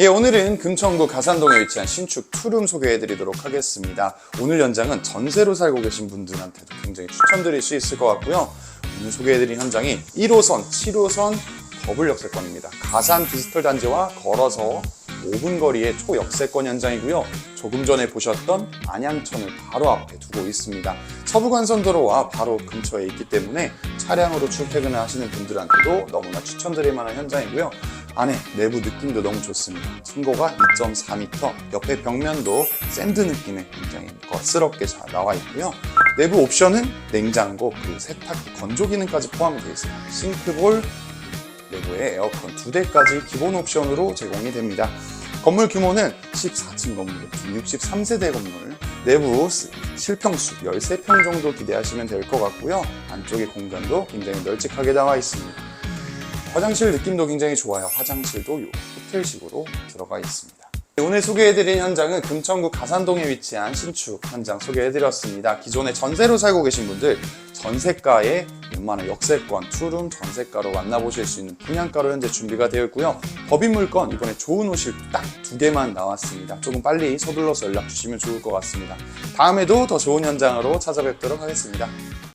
예, 오늘은 금천구 가산동에 위치한 신축 투룸 소개해드리도록 하겠습니다. 오늘 현장은 전세로 살고 계신 분들한테도 굉장히 추천드릴 수 있을 것 같고요. 오늘 소개해드린 현장이 1호선, 7호선 더블 역세권입니다. 가산 디지털 단지와 걸어서 5분 거리의 초역세권 현장이고요. 조금 전에 보셨던 안양천을 바로 앞에 두고 있습니다. 서부간선도로와 바로 근처에 있기 때문에 차량으로 출퇴근을 하시는 분들한테도 너무나 추천드릴 만한 현장이고요. 안에 내부 느낌도 너무 좋습니다. 층고가 2.4m, 옆에 벽면도 샌드 느낌의 굉장히 거스럽게 잘 나와 있고요. 내부 옵션은 냉장고, 그리고 세탁기, 건조 기능까지 포함이 되어 있습니다. 싱크볼, 내부에 에어컨 두 대까지 기본 옵션으로 제공이 됩니다. 건물 규모는 14층 건물, 63세대 건물, 내부 스- 실평수 13평 정도 기대하시면 될 것 같고요. 안쪽의 공간도 굉장히 널찍하게 나와 있습니다. 화장실 느낌도 굉장히 좋아요. 화장실도 요 호텔식으로 들어가 있습니다. 오늘 소개해드린 현장은 금천구 가산동에 위치한 신축 현장 소개해드렸습니다. 기존에 전세로 살고 계신 분들 전세가에 웬만한 역세권, 투룸 전세가로 만나보실 수 있는 분양가로 현재 준비가 되어 있고요. 법인 물건 이번에 좋은 옷이 딱 두 개만 나왔습니다. 조금 빨리 서둘러서 연락 주시면 좋을 것 같습니다. 다음에도 더 좋은 현장으로 찾아뵙도록 하겠습니다.